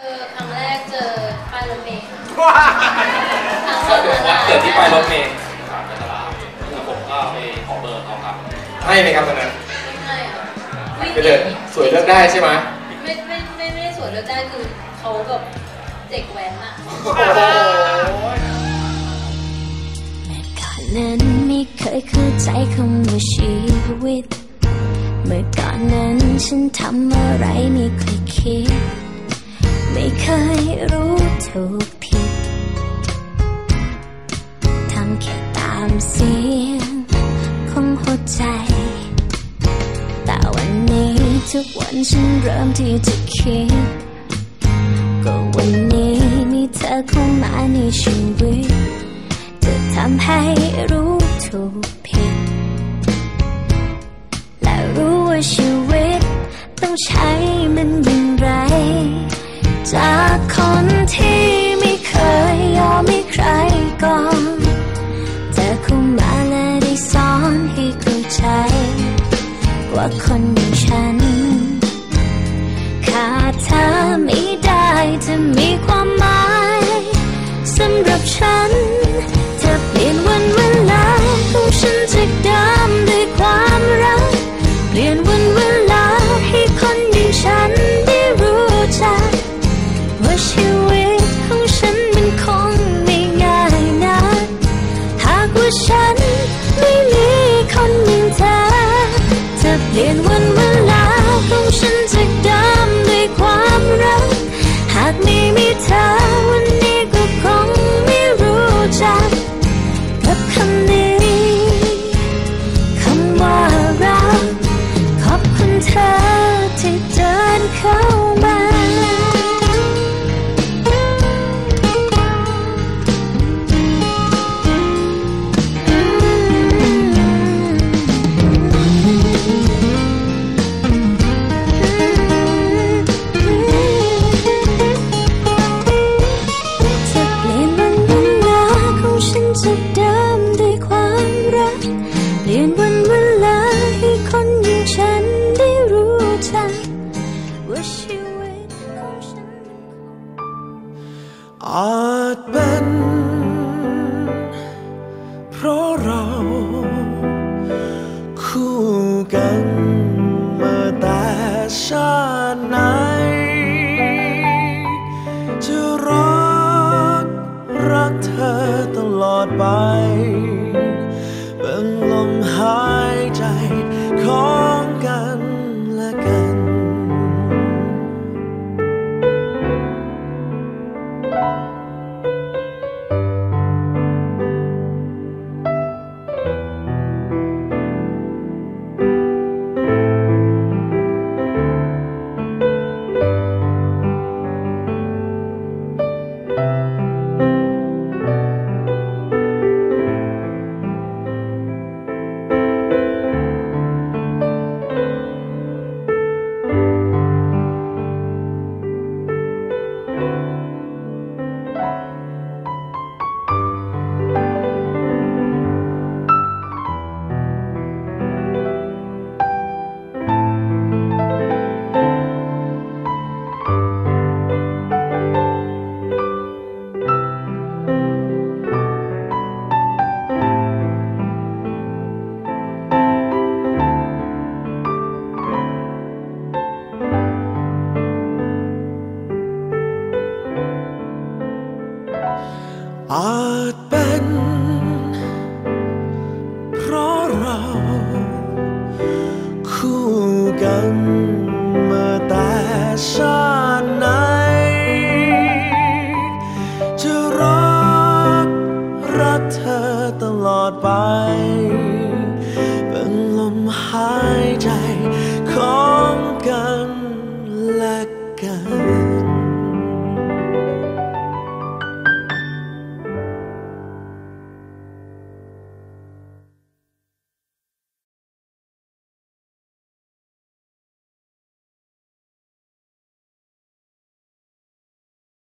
เจอครั้งแรกเจอป้ายรถเมล์ครั้งก็เกิดวันเกิดที่ไปรถเมล์ครับในตลาดแล้วผมก็ไปขอเบอร์เขาครับให้ไหมครับตอนนั้นไม่อะวิ่งไปหเดินนีสวยเลือกได้ใช่ไหมไม่ไม่ไม่ไม่ได้สวนเลือกได้คือเขาแบบเด็กแว้นอะโอ้โหเมื่อก่อนนั้นไม่เคยเข้าใจคำว่าชีวิต เมื่อก่อนนั้นฉันทำอะไรไม่เคยคิด ไม่เคยรู้ถูกผิด ทำแค่ตามเสียงของหัวใจ แต่วันนี้ทุกวันฉันเริ่มที่จะคิด ก็วันนี้มีเธอเข้ามาในชีวิตจะทำให้รู้ถูก ให้เข้าใจ ว่าคนอย่างฉัน ขาดเธอไม่ได้จะมีความหมายสำหรับฉัน เธอเปลี่ยนวันเวลาของฉันจากเดิมด้วยความรัก เปลี่ยนวันเวลาให้คนอย่างฉันได้รู้จักว่าชีวิตของฉันมันคงไม่ง่ายนักหากว่าฉัน จะเอาจเป็น เพราะเรา คู่กันมาแต่ชาติหนา อาจเป็น เพราะเราคู่กันมาแต่ชาติไหน จะรักรักเธอตลอดไป เป็นลมหายใจของกันและกัน